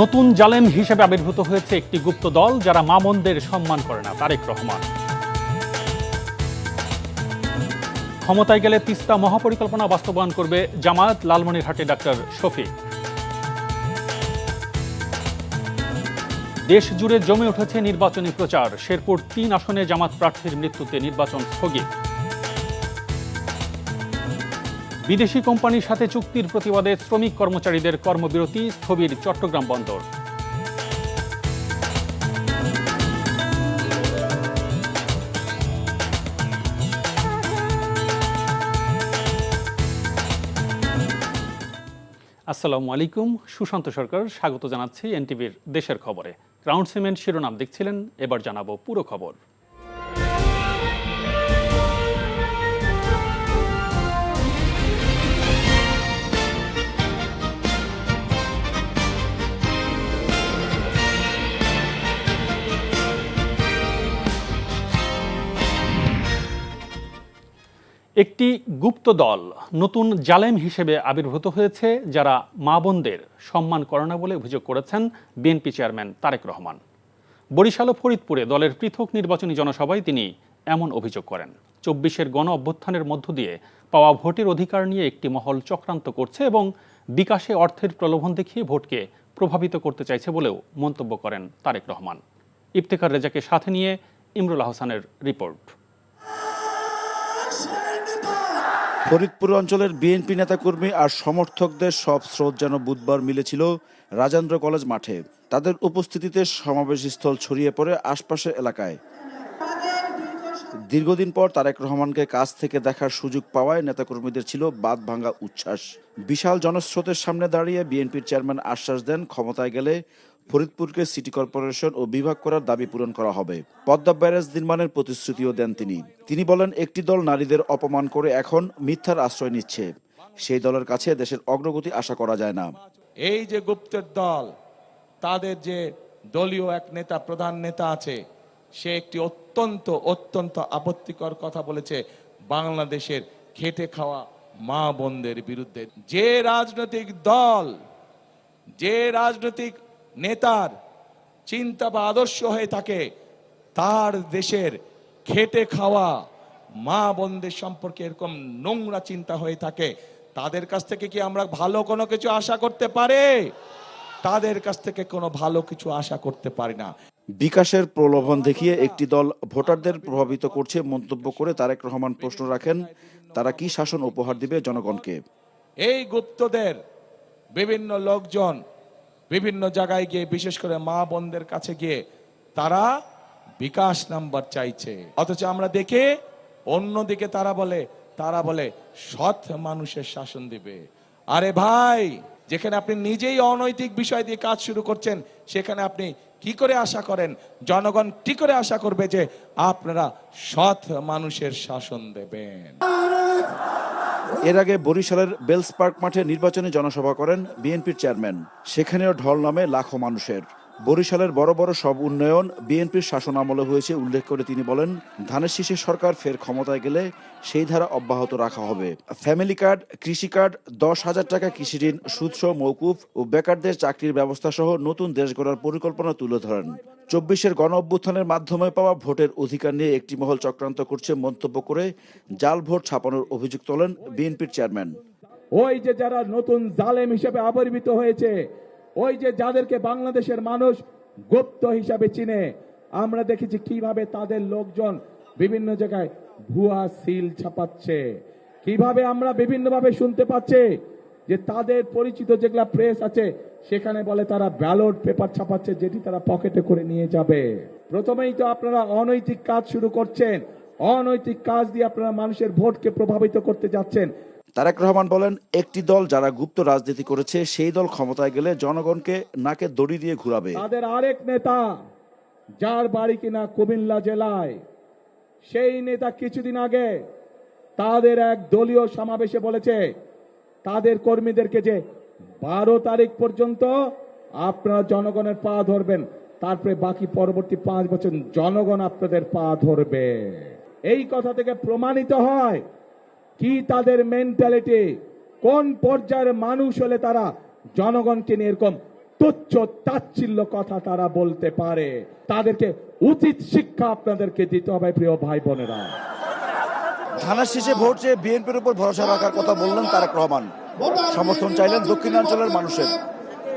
নতুন জালেম হিসেবে আবির্ভূত হয়েছে একটি গুপ্ত দল যারা মা বোনদের সম্মান করে না, তারেক রহমান। ক্ষমতায় গেলে তিস্তা মহাপরিকল্পনা বাস্তবায়ন করবে জামায়াত, লালমনিরহাটে ডাক্তার শফিক। দেশ জুড়ে জমে উঠেছে নির্বাচনী প্রচার। শেরপুর তিন আসনে জামাত প্রার্থীর মৃত্যুতে নির্বাচন স্থগিত। বিদেশি কোম্পানির সাথে চুক্তির প্রতিবাদে শ্রমিক কর্মচারীদের কর্মবিরতি স্থবির চট্টগ্রাম বন্দর। আসসালামু আলাইকুম, সুশান্ত সরকার, স্বাগত জানাচ্ছি এনটিভির দেশের খবরে। গ্রাউন্ড সিমেন্ট শিরোনাম দেখছিলেন, এবার জানাব পুরো খবর। একটি গুপ্ত দল নতুন জালেম হিসেবে আবির্ভূত হয়েছে, যারা মা বোনদের সম্মান করে না বলে অভিযোগ করেছেন বিএনপি চেয়ারম্যান তারেক রহমান। বরিশাল ও ফরিদপুরে দলের পৃথক নির্বাচনী জনসভায় তিনি এমন অভিযোগ করেন। চব্বিশের গণ অভ্যুত্থানের মধ্য দিয়ে পাওয়া ভোটের অধিকার নিয়ে একটি মহল চক্রান্ত করছে এবং বিকাশে অর্থের প্রলোভন দেখিয়ে ভোটকে প্রভাবিত করতে চাইছে বলেও মন্তব্য করেন তারেক রহমান। ইফতেখার রেজাকে সাথে নিয়ে ইমরুল আহসানের রিপোর্ট। ফরিদপুর অঞ্চলের বিএনপি নেতাকর্মী আর সমর্থকদের সব স্রোত যেন বুধবার মিলেছিল রাজেন্দ্র কলেজ মাঠে। তাদের উপস্থিতিতে সমাবেশস্থল ছড়িয়ে পড়ে আশপাশের এলাকায়। দীর্ঘদিন পর তারেক রহমানকে কাছ থেকে দেখার সুযোগ পাওয়ায় নেতাকর্মীদের ছিল বাদ ভাঙা উচ্ছ্বাস। বিশাল জনস্রোতের সামনে দাঁড়িয়ে বিএনপির চেয়ারম্যান আশ্বাস দেন, ক্ষমতায় গেলে ফরিদপুরকে সিটি কর্পোরেশন ও বিভাগ করার দাবি পূরণ করা হবে। পদ্মা ব্যারেজ নির্মাণের প্রতিশ্রুতিও দেন তিনি। তিনি বলেন, একটি দল নারীদের অপমান করে এখন মিথ্যার আশ্রয় নিচ্ছে। সেই দলের কাছে দেশের অগ্রগতি আশা করা যায় না। এই যে গুপ্তের দল, তাদের যে দলীয় এক নেতা, প্রধান নেতা আছে, সে একটি অত্যন্ত অত্যন্ত আপত্তিকর কথা বলেছে বাংলাদেশের খেটে খাওয়া মা বোনদের বিরুদ্ধে। যে রাজনৈতিক দল, যে রাজনৈতিক নেতার চিন্তা বা আদর্শ হয়ে থাকে তার দেশের খেটে খাওয়া মা বোনদের সম্পর্কে এরকম নোংরা চিন্তা হয়ে থাকে। তাদের কাছ থেকে কি আমরা ভালো কোনো কিছু আশা করতে পারে? তাদের কাছ থেকে কোনো ভালো কিছু আশা করতে পারি না। বিকাশের প্রলোভন দেখিয়ে একটি দল ভোটারদের প্রভাবিত করছে মন্তব্য করে তারেক রহমান প্রশ্ন রাখেন তারা কি শাসন উপহার দিবে জনগণকে? এই গুপ্তদের বিভিন্ন লোকজন বিভিন্ন জায়গায় গিয়ে, বিশেষ করে মা বোনদের কাছে গিয়ে, তারা বিকাশ নাম্বার চাইছে। অথচ আমরা দেখে অন্যদিকে তারা বলে তারা বলে, সৎ মানুষের শাসন দিবে। আরে ভাই, যেখানে আপনি নিজেই অনৈতিক বিষয় দিয়ে কাজ শুরু করছেন, সেখানে আপনি কি করে আশা করেন? জনগণ কি করে আশা করবে যে আপনারা সৎ মানুষের শাসন দেবেন? এর আগে বরিশালের বেলস পার্ক মাঠে নির্বাচনী জনসভা করেন বিএনপির চেয়ারম্যান। সেখানেও ঢল নামে লাখো মানুষের। বরিশালের বড় বড় সব উন্নয়ন বিএনপির শাসন আমলে হয়েছে, উল্লেখ করে তিনি বলেন, ধানের শীষের সরকার ফের ক্ষমতায় গেলে সেই ধারা অব্যাহত রাখা হবে। ফ্যামিলি কার্ড, কৃষি কার্ড, দশ হাজার টাকা কৃষি ঋণ, সুদসহ মৌকুফ ও বেকারদের চাকরির ব্যবস্থা সহ নতুন দেশ গড়ার পরিকল্পনা তুলে ধরেন। চব্বিশের গণ অভ্যুত্থানের মাধ্যমে পাওয়া ভোটের অধিকার নিয়ে একটি মহল চক্রান্ত করছে মন্তব্য করে জাল ভোট ছাপানোর অভিযোগ তোলেন বিএনপির চেয়ারম্যান। ওই যে যারা নতুন জালেম হিসেবে আবির্ভূত হয়েছে ওই যে যাদেরকে বাংলাদেশের মানুষ গুপ্ত হিসাবে চিনে, আমরা দেখেছি কীভাবে তাদের লোকজন বিভিন্ন জায়গায় ভুয়া সিল ছাপাচ্ছে। কীভাবে আমরা বিভিন্নভাবে শুনতে পাচ্ছি যে তাদের পরিচিত যেগুলা প্রেস আছে, সেখানে বলে তারা ব্যালট পেপার ছাপাচ্ছে যেটি তারা পকেটে করে নিয়ে যাবে। প্রথমেই তো আপনারা অনৈতিক কাজ শুরু করছেন। অনৈতিক কাজ দিয়ে আপনারা মানুষের ভোটকে প্রভাবিত করতে যাচ্ছেন। তারেক রহমান বলেন, একটি দল যারা গুপ্ত রাজনীতি করেছে, সেই দল ক্ষমতায় গেলে জনগণকে নাকে দড়ি দিয়ে ঘুরাবে। তাদের আরেক নেতা, যার বাড়ি কিনা কুমিল্লা জেলায়, সেই নেতা কিছুদিন আগে তাদের এক দলীয় সমাবেশে বলেছে, তাদের কর্মীদেরকে যে বারো তারিখ পর্যন্ত আপনারা জনগণের পা ধরবেন, তারপরে বাকি পরবর্তী পাঁচ বছর জনগণ আপনাদের পা ধরবে। এই কথা থেকে প্রমাণিত হয় কি তাদের মেন্টালিটি কোন পর্যায়ের মানুষ হলে তারা জনগণকে নিয়ে এরকম তুচ্ছ, তাচ্ছিল্য কথা তারা বলতে পারে? তাদেরকে উচিত শিক্ষা আপনাদেরকে দিতে হবে, প্রিয় ভাই বোনেরা। ধানের শীষে ভোট চেয়ে বিএনপির উপর ভরসা রাখার কথা বললেন তারেক রহমান। সমর্থন চাইলেন দক্ষিণাঞ্চলের মানুষের।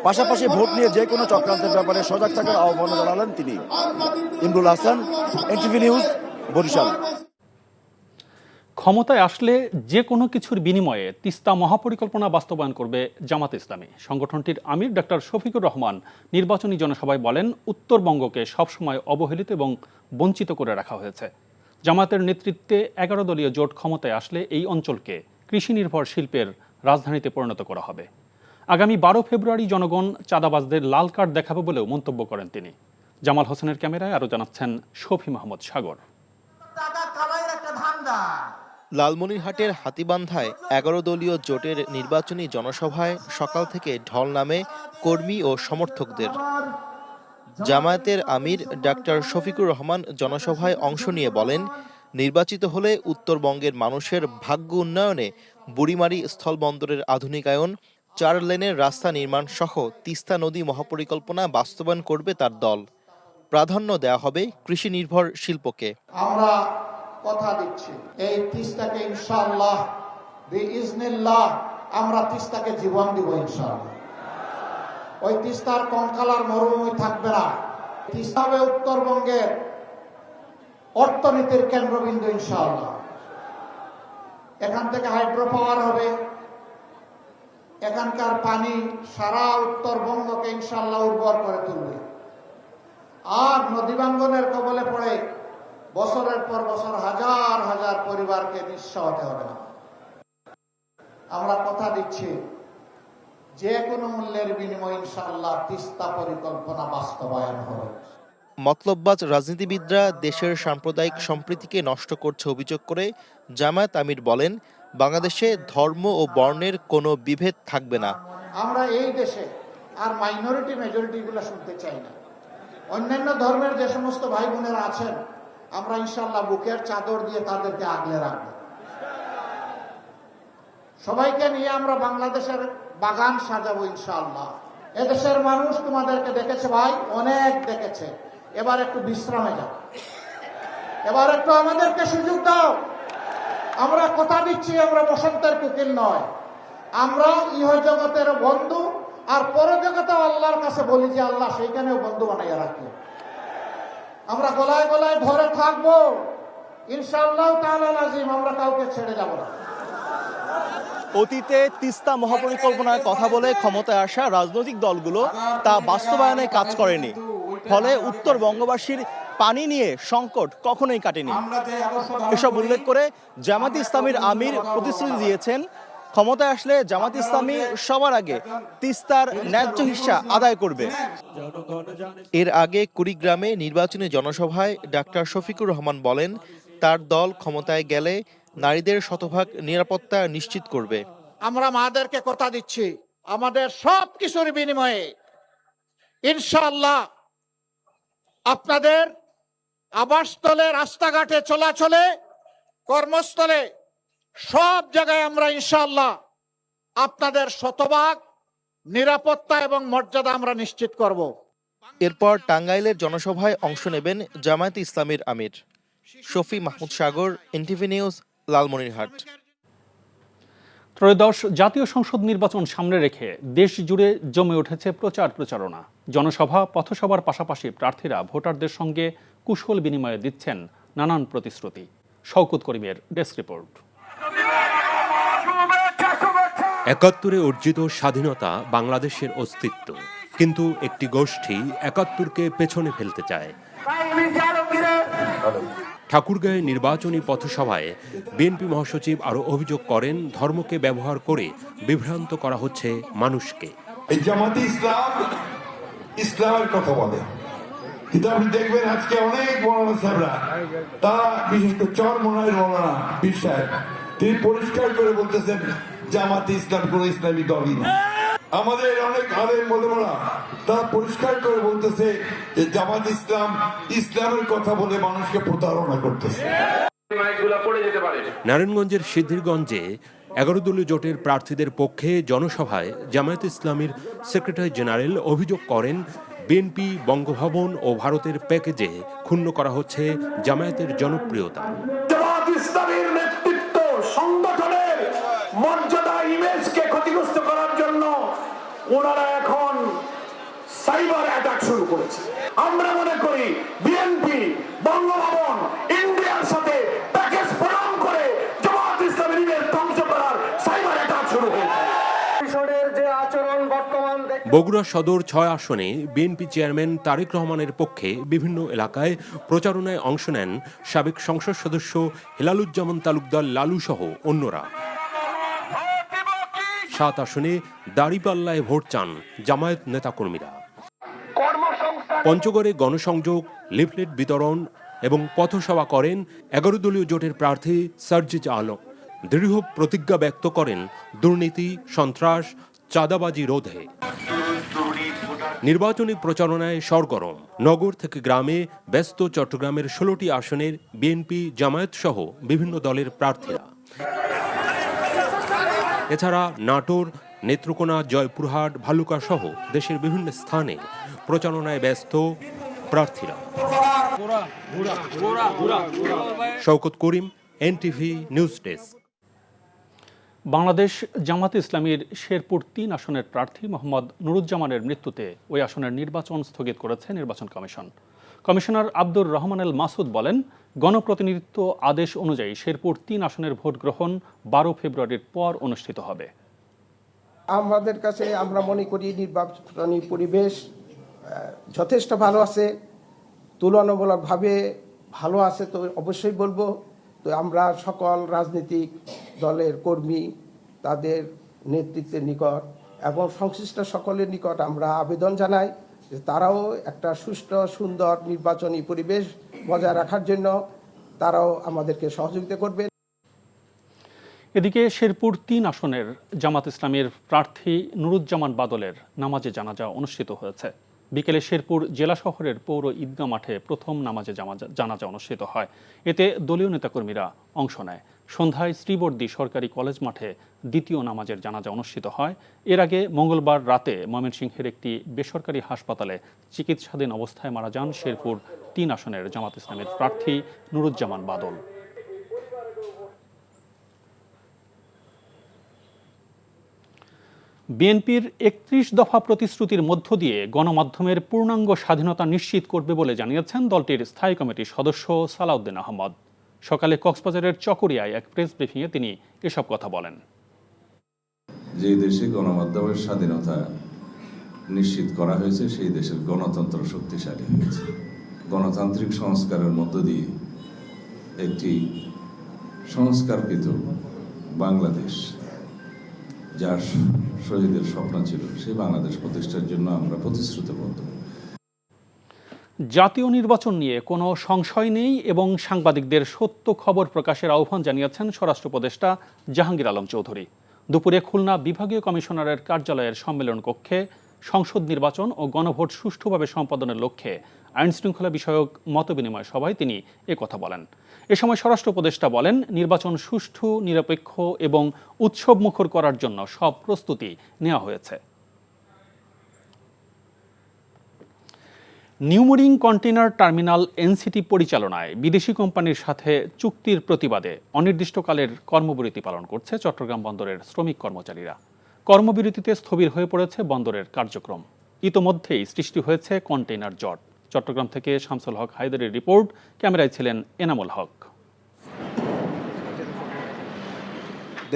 পাশাপাশি ভোট নিয়ে যে কোনো চক্রান্তের ব্যাপারে সজাগ থাকার আহ্বান জানালেন তিনি। Imrul Hasan, NTV news, Barishal. ক্ষমতায় আসলে যে কোনো কিছুর বিনিময়ে তিস্তা মহাপরিকল্পনা বাস্তবায়ন করবে জামাত ইসলামী। সংগঠনটির আমির ডাক্তার শফিকুর রহমান নির্বাচনী জনসভায় বলেন, উত্তরবঙ্গকে সবসময় অবহেলিত এবং বঞ্চিত করে রাখা হয়েছে। জামাতের নেতৃত্বে এগারো দলীয় জোট ক্ষমতায় আসলে এই অঞ্চলকে কৃষি নির্ভর শিল্পের রাজধানীতে পরিণত করা হবে। আগামী বারো ফেব্রুয়ারি জনগণ চাঁদাবাজদের লাল কার্ড দেখাবে বলেও মন্তব্য করেন তিনি। জামাল হোসেনের ক্যামেরায় আরও জানাচ্ছেন শফি মাহমুদ সাগর। একটা ধান্দা লালমনিরহাটের হাতিবান্ধায় এগারো দলীয় জোটের নির্বাচনী জনসভায় সকাল থেকে ঢল নামে কর্মী ও সমর্থকদের। জামায়াতের আমির ডাক্তার শফিকুর রহমান জনসভায় অংশ নিয়ে বলেন, নির্বাচিত হলে উত্তরবঙ্গের মানুষের ভাগ্য উন্নয়নে বুড়িমারি স্থলবন্দরের আধুনিকায়ন, চার লেনের রাস্তা নির্মাণ সহ তিস্তা নদী মহাপরিকল্পনা বাস্তবায়ন করবে তার দল। প্রাধান্য দেয়া হবে কৃষি নির্ভর শিল্পকে। আমরা কথা দিচ্ছি। এই তিস্তাকে ইনশাআল্লাহ ইজনিল্লাহ আমরা তিস্তাকে জীবন দিব ইনশাআল্লাহ। ওই তিস্তার কঙ্কালার মরুভূমি থাকবে না। তিস্তা হবে উত্তরবঙ্গের অর্থনীতির কেন্দ্রবিন্দু ইনশাআল্লাহ। এখান থেকে হাইড্রো পাওয়ার হবে। এখানকার পানি সারা উত্তরবঙ্গকে ইনশাল্লাহ উর্বর করে তুলবে। আর নদীবাঙ্গনের কবলে পড়ে বছরের পর বছর হাজার হাজার পরিবারকে নিঃস্ব হতে হবে না। আমরা কথা দিচ্ছি যে কোনো মূল্যের বিনিময়ে ইনশাআল্লাহ তিস্তা পরিকল্পনা বাস্তবায়ন হবে। মতলববাজ রাজনীতিবিদরা দেশের সাম্প্রদায়িক সম্প্রীতিকে নষ্ট করছে অভিযোগ করে জামায়াত আমির বলেন বাংলাদেশে ধর্ম ও বর্ণের কোনো বিভেদ থাকবে না। আমরা এই দেশে আর মাইনরিটি মেজরিটি গুলো শুনতে চাই না। অন্যান্য ধর্মের যে সমস্ত ভাই বোনেরা আছেন আমরা ইনশাল্লাহ বুকের চাদর দিয়ে তাদেরকে আগলে রাখব। সবাইকে নিয়ে আমরা বাংলাদেশের বাগান সাজাবো ইনশাআল্লাহ। এদেশের মানুষ তোমাদেরকে দেখেছে ভাই, অনেক দেখেছে। এবার একটু বিশ্রামে যাও। এবার একটু আমাদেরকে সুযোগ দাও। আমরা কথা দিচ্ছি, আমরা বসন্তের কুকিল নয়। আমরা ইহ জগতের বন্ধু, আর পর জগতে আল্লাহর কাছে বলি যে, আল্লাহ সেইখানেও বন্ধু বানাইয়া রাখি। আমরা গলায় গলায় ধরে থাকব। ইনশাআল্লাহ নাজিম আমরা কাউকে ছেড়ে যাব না। অতীতে তিস্তা মহাপরিকল্পনার কথা বলে ক্ষমতায় আসা রাজনৈতিক দলগুলো তা বাস্তবায়নে কাজ করেনি। ফলে উত্তরবঙ্গবাসীর পানি নিয়ে সংকট কখনোই কাটেনি। এসব উল্লেখ করে জামাত ইসলামীর আমির প্রতিশ্রুতি দিয়েছেন ক্ষমতায় আসলে জামাত ইসলামী সবার আগে তিস্তার ন্যায্য হিস্সা আদায় করবে। এর আগে কুড়িগ্রামে নির্বাচনী জনসভায় ডাক্তার শফিকুর রহমান বলেন, তার দল ক্ষমতায় গেলে নারীদের শতভাগ নিরাপত্তা নিশ্চিত করবে। আমরা মাদেরকে কথা দিচ্ছি, আমাদের সব কিছুর বিনিময়ে ইনশাল্লাহ আপনাদের আবাসস্থলে, রাস্তাঘাটে, চলাচলে, কর্মস্থলে সব জায়গায় আমরা ইনশাল্লাহ আপনাদের শতভাগ নিরাপত্তা এবং মর্যাদা আমরা নিশ্চিত করব। এরপর টাঙ্গাইলের জনসভায় অংশ নেবেন জামায়াত ইসলামীর আমির। Shafi Mahmud Sagar NTV news Lalmonirhat. ত্রয়োদশ জাতীয় সংসদ নির্বাচন সামনে রেখে দেশ জুড়ে জমে উঠেছে প্রচার প্রচারণা। জনসভা পথসভার পাশাপাশি প্রার্থীরা ভোটারদের সঙ্গে কুশল বিনিময়ে দিচ্ছেন নানান প্রতিশ্রুতি। শওকত করিমের ডেস্ক রিপোর্ট। একাত্তরে অর্জিত স্বাধীনতা বাংলাদেশের অস্তিত্ব। কিন্তু একটি গোষ্ঠী একাত্তরকে পেছনে ফেলতে চায়। ঠাকুরগাঁয়ে নির্বাচনী পথসভায় বিএনপি মহাসচিব আরও অভিযোগ করেন, ধর্মকে ব্যবহার করে বিভ্রান্ত করা হচ্ছে মানুষকে। জামাতে ইসলাম, ইসলামের কথা বলে। কিন্তু আপনি দেখবেন আজকে অনেক মৌলানা সাহেবরা, তারা বিশেষ করে চর মৌলানা পীর সাহেব তিনি পরিষ্কার করে বলতেছেন জামাতে ইসলাম কোন ইসলামী দলই না। আমাদের অনেক আলেম মোলামারা তারা পরিষ্কার করে বলতেছে যে জামাত ইসলাম ইসলামের কথা বলে মানুষকে প্রতারণা করতেছে। নারায়ণগঞ্জের সিদ্ধিরগঞ্জে এগারো দলীয় জোটের প্রার্থীদের পক্ষে জনসভায় জামায়াত ইসলামীর সেক্রেটারি জেনারেল অভিযোগ করেন বিএনপি বঙ্গভবন ও ভারতের প্যাকেজে ক্ষুণ্ণ করা হচ্ছে জামায়াতের জনপ্রিয়তা। মর্যাদা ইমেজকে ক্ষতিগ্রস্ত করার জন্য ওনারা এখন সাইবার অ্যাটাক শুরু করেছে। আমরা মনে করি বিএনপি বঙ্গভবন ইন্ডিয়ার সাথে প্যাকেজ প্রদান করে জামাত ইসলামের ইমেজ ধ্বংস করার সাইবার অ্যাটাক শুরু হয়েছে। যে আচরণ বর্তমান বগুড়া সদর ছয় আসনে বিএনপি চেয়ারম্যান তারেক রহমানের পক্ষে বিভিন্ন এলাকায় প্রচারণায় অংশ নেন সাবেক সংসদ সদস্য হেলালুজ্জামান তালুকদার লালু সহ অন্যরা। সাত আসনে দাড়িপাল্লায় ভোট চান জামায়াত নেতাকর্মীরা। পঞ্চগড়ে গণসংযোগ লিফলেট বিতরণ এবং পথসভা করেন এগারো দলীয় জোটের প্রার্থী সার্জিজ আলম। দৃঢ় প্রতিজ্ঞা ব্যক্ত করেন দুর্নীতি সন্ত্রাস চাঁদাবাজি রোধে। নির্বাচনী প্রচারণায় সরগরম। নগর থেকে গ্রামে ব্যস্ত চট্টগ্রামের ষোলোটি আসনের বিএনপি জামায়াত সহ বিভিন্ন দলের প্রার্থীরা। এছাড়া নাটোর, নেত্রকোনা, জয়পুরহাট, ভালুকা সহ দেশের বিভিন্ন স্থানে প্রচারণায় ব্যস্ত প্রার্থীরা। Shawkat Karim, NTV news desk. Bangladesh Jamaat ইসলামীর শেরপুর তিন আসনের প্রার্থী মোহাম্মদ নুরুজ্জামানের মৃত্যুতে ওই আসনের নির্বাচন স্থগিত করেছে নির্বাচন কমিশন। কমিশনার আব্দুর রহমানুল মাসুদ বলেন গণপ্রতিনিধিত্ব আদেশ অনুযায়ী শেরপুর তিন আসনের ভোট গ্রহণ বারো ফেব্রুয়ারির পর অনুষ্ঠিত হবে। আমাদের কাছে আমরা মনে করি নির্বাচনী পরিবেশ যথেষ্ট ভালো আছে, তুলনামূলকভাবে ভালো আছে তো অবশ্যই বলব। তো আমরা সকল রাজনৈতিক দলের কর্মী, তাদের নেতৃত্বের নিকট এবং সংশ্লিষ্ট সকলের নিকট আমরা আবেদন জানাই যে তারাও একটা সুষ্ঠু, সুন্দর নির্বাচনী পরিবেশ বজায় রাখার জন্য তারাও আমাদেরকে সহযোগিতা করবে। এদিকে শেরপুর তিন আসনের জামাত ইসলামের প্রার্থী নুরুজ্জামান বাদলের নামাজে জানাজা অনুষ্ঠিত হয়েছে। বিকেলে শেরপুর জেলা শহরের পৌর ঈদগাহ মাঠে প্রথম নামাজে জানাজা অনুষ্ঠিত হয়। এতে দলীয় নেতাকর্মীরা অংশ নেয়। সন্ধ্যায় শ্রীবর্দী সরকারি কলেজ মাঠে দ্বিতীয় নামাজের জানাজা অনুষ্ঠিত হয়। এর আগে মঙ্গলবার রাতে ময়মনসিংহের একটি বেসরকারি হাসপাতালে চিকিৎসাধীন অবস্থায় মারা যান শেরপুর তিন আসনের জামাত ইসলামের প্রার্থী নুরুজ্জামান বাদল। বিএনপির একত্রিশ দফা প্রতিশ্রুতির মধ্য দিয়ে গণমাধ্যমের পূর্ণাঙ্গ স্বাধীনতা নিশ্চিত করবে বলে জানিয়েছেন দলটির স্থায়ী কমিটির সদস্য সালাউদ্দিন আহমদ। সকালে কক্সবাজারের চকরিয়ায় এক প্রেস ব্রিফিংয়ে তিনি এসব কথা বলেন। যে দেশে গণমাধ্যমের স্বাধীনতা নিশ্চিত করা হয়েছে, সেই দেশের গণতন্ত্র শক্তিশালী হয়েছে। গণতান্ত্রিক সংস্কারের মধ্য দিয়ে একটি সংস্কারকৃত বাংলাদেশ, যার শহীদের স্বপ্ন ছিল সেই বাংলাদেশ প্রতিষ্ঠার জন্য আমরা প্রতিশ্রুতিবদ্ধ। জাতীয় নির্বাচন নিয়ে কোনো সংশয় নেই এবং সাংবাদিকদের সত্য খবর প্রকাশের আহ্বান জানিয়েছেন স্বরাষ্ট্র উপদেষ্টা জাহাঙ্গীর আলম চৌধুরী। দুপুরে খুলনা বিভাগীয় কমিশনারের কার্যালয়ের সম্মেলন কক্ষে সংসদ নির্বাচন ও গণভোট সুষ্ঠুভাবে সম্পাদনের লক্ষ্যে আইন শৃঙ্খলা বিষয়ক মতবিনিময় সভায় তিনি একথা বলেন। এ সময় স্বরাষ্ট্র উপদেষ্টা বলেন, নির্বাচন সুষ্ঠু, নিরপেক্ষ এবং উৎসব মুখর করার জন্য সব প্রস্তুতি নেওয়া হয়েছে। নিউমোরিং কন্টেনার টার্মিনাল এনসিটি পরিচালনায় বিদেশি কোম্পানির সাথে চুক্তির প্রতিবাদে অনির্দিষ্টকালের কর্মবিরতি পালন করছে চট্টগ্রাম বন্দরের শ্রমিক কর্মচারীরা। কর্মবিরতিতে স্থবির হয়ে পড়েছে বন্দরের কার্যক্রম। ইতোমধ্যেই সৃষ্টি হয়েছে কন্টেইনার জট। চট্টগ্রাম থেকে শামসুল হক হায়দারের রিপোর্ট। ক্যামেরায় ছিলেন এনামুল হক।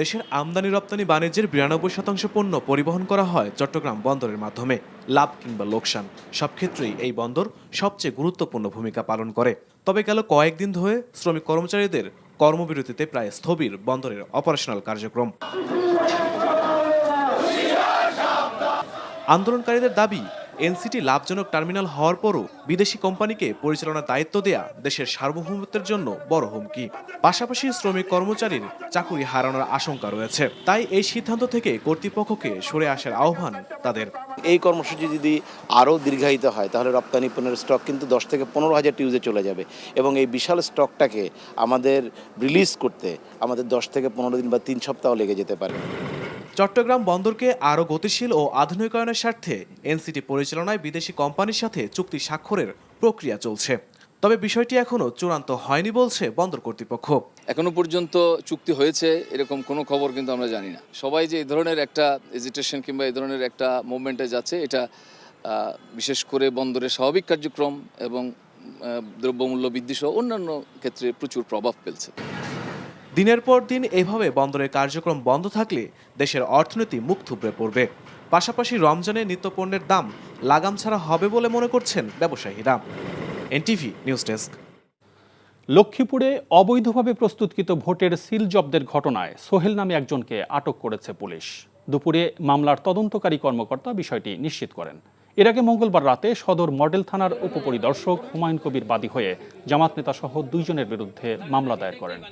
দেশের আমদানি রপ্তানি বাণিজ্যের বিরানব্বই শতাংশ পণ্য পরিবহন করা হয় চট্টগ্রাম বন্দরের মাধ্যমে। লাভ কিংবা লোকসান, সব ক্ষেত্রেই এই বন্দর সবচেয়ে গুরুত্বপূর্ণ ভূমিকা পালন করে। তবে গেল কয়েকদিন ধরে শ্রমিক কর্মচারীদের কর্মবিরতিতে প্রায় স্থবির বন্দরের অপারেশনাল কার্যক্রম। আন্দোলনকারীদের দাবি এনসিটি লাভজনক টার্মিনাল হওয়ার পরও বিদেশি কোম্পানিকে পরিচালনার দায়িত্ব দেয়া দেশের সার্বভৌমত্বের জন্য বড় হুমকি। পাশাপাশি শ্রমিক কর্মচারীর চাকুরি হারানোর আশঙ্কা রয়েছে। তাই এই সিদ্ধান্ত থেকে কর্তৃপক্ষকে সরে আসার আহ্বান তাদের। এই কর্মসূচি যদি আরও দীর্ঘায়িত হয়, তাহলে রপ্তানি পণ্যের স্টক কিন্তু দশ থেকে পনেরো হাজার টিউজে চলে যাবে এবং এই বিশাল স্টকটাকে আমাদের রিলিজ করতে আমাদের দশ থেকে পনেরো দিন বা তিন সপ্তাহ লেগে যেতে পারে। চট্টগ্রাম বন্দরকে আরও গতিশীল ও আধুনিকায়নের স্বার্থে এনসিটি পরিচালনায় বিদেশি কোম্পানির সাথে চুক্তি স্বাক্ষরের প্রক্রিয়া চলছে। তবে বিষয়টি এখনও চূড়ান্ত হয়নি বলছে বন্দর কর্তৃপক্ষ। এখনও পর্যন্ত চুক্তি হয়েছে, এরকম কোনো খবর কিন্তু আমরা জানি না। সবাই যে এই ধরনের একটা এজিটেশন কিংবা এই ধরনের একটা মুভমেন্টে যাচ্ছে, এটা বিশেষ করে বন্দরের স্বাভাবিক কার্যক্রম এবং দ্রব্যমূল্য বৃদ্ধি সহ অন্যান্য ক্ষেত্রে প্রচুর প্রভাব ফেলছে। দিনের পর দিন এভাবে বন্দরের কার্যক্রম বন্ধ থাকলে দেশের অর্থনীতি মুখ থুবড়ে পড়বে। পাশাপাশি রমজানে নিত্যপণ্যের দাম লাগাম ছাড়া হবে বলে মনে করছেন ব্যবসায়ীরা। NTV news desk. লক্ষ্মীপুরে অবৈধভাবে প্রস্তুতকৃত ভোটের সিল জব্দের ঘটনায় সোহেল নামে একজনকে আটক করেছে পুলিশ। দুপুরে মামলার তদন্তকারী কর্মকর্তা বিষয়টি নিশ্চিত করেন। এর আগে মঙ্গলবার রাতে সদর মডেল থানার উপপরিদর্শক হুমায়ুন কবির বাদী হয়ে জামাত নেতাসহ দুইজনের বিরুদ্ধে মামলা দায়ের করেন।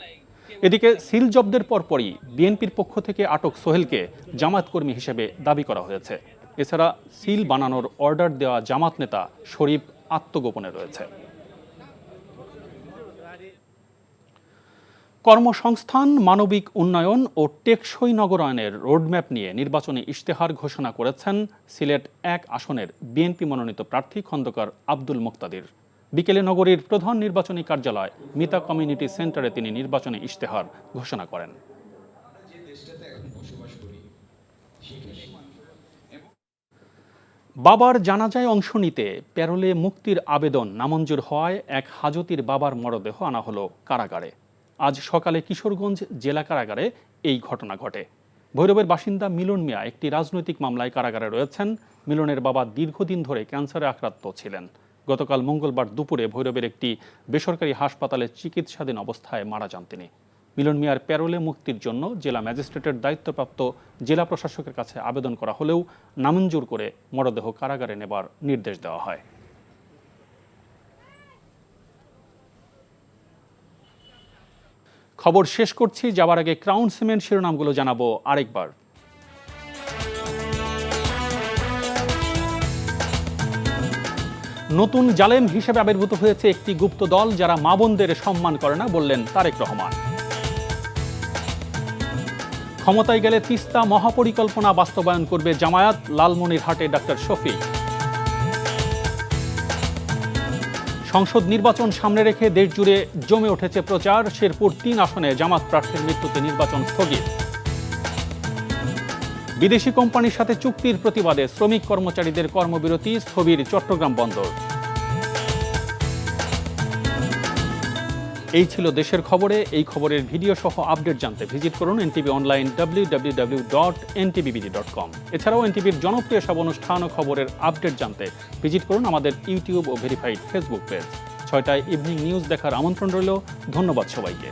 এদিকে সিল জব্দের পরপরই বিএনপির পক্ষ থেকে আটক সোহেলকে জামাত কর্মী হিসেবে দাবি করা হয়েছে। এছাড়া সিল বানানোর অর্ডার দেওয়া জামাত নেতা শরীফ আত্মগোপনে রয়েছে। কর্মসংস্থান, মানবিক উন্নয়ন ও টেকসই নগরায়নের রোডম্যাপ নিয়ে নির্বাচনী ইশতেহার ঘোষণা করেছেন সিলেট এক আসনের বিএনপি মনোনীত প্রার্থী খন্দকার আব্দুল মুক্তাদির। বিকেলে নগরীর প্রধান নির্বাচনী কার্যালয় মিতা কমিউনিটি সেন্টারে তিনি নির্বাচনী ইশতেহার ঘোষণা করেন। বাবার জানাজায় অংশ নিতে প্যারোলে মুক্তির আবেদন নামঞ্জুর হওয়ায় এক হাজতির বাবার মরদেহ আনা হলো কারাগারে। আজ সকালে কিশোরগঞ্জ জেলা কারাগারে এই ঘটনা ঘটে। ভৈরবের বাসিন্দা মিলন মিয়া একটি রাজনৈতিক মামলায় কারাগারে রয়েছেন। মিলনের বাবা দীর্ঘদিন ধরে ক্যান্সারে আক্রান্ত ছিলেন। গতকাল মঙ্গলবার দুপুরে ভৈরবের একটি বেসরকারি হাসপাতালে চিকিৎসাধীন অবস্থায় মারা যান তিনি। মিলন মিয়ার প্যারোলে মুক্তির জন্য জেলা ম্যাজিস্ট্রেটের দায়িত্বপ্রাপ্ত জেলা প্রশাসকের কাছে আবেদন করা হলেও নামঞ্জুর করে মরদেহ কারাগারে নেবার নির্দেশ দেওয়া হয়। খবর শেষ করছি, যাবার আগে ক্রাউন সিমেন্ট শিরোনামগুলো জানাব আরেকবার। নতুন জালেম হিসেবে আবির্ভূত হয়েছে একটি গুপ্ত দল যারা মা বোনদের সম্মান করে না, বললেন তারেক রহমান। ক্ষমতায় গেলে তিস্তা মহাপরিকল্পনা বাস্তবায়ন করবে জামায়াত, লালমনিরহাটে ডাক্তার শফি সংসদ নির্বাচন সামনে রেখে দেশ জুড়ে জমে উঠেছে প্রচার, শেরপুর তিন আসনে জামাত প্রার্থীর মৃত্যুতে নির্বাচন স্থগিত। বিদেশি কোম্পানির সাথে চুক্তির প্রতিবাদে শ্রমিক কর্মচারীদের কর্মবিরতি স্থবির চট্টগ্রাম বন্দর। এই ছিল দেশের খবরে। এই খবরের ভিডিও সহ আপডেট জানতে ভিজিট করুন NTV online W W W dot NTVBD dot com. এছাড়াও এনটিভির জনপ্রিয় সব অনুষ্ঠান ও খবরের আপডেট জানতে ভিজিট করুন আমাদের ইউটিউব ও ভেরিফাইড ফেসবুক পেজ। ছয়টায় ইভিনিং নিউজ দেখার আমন্ত্রণ রইল। ধন্যবাদ সবাইকে।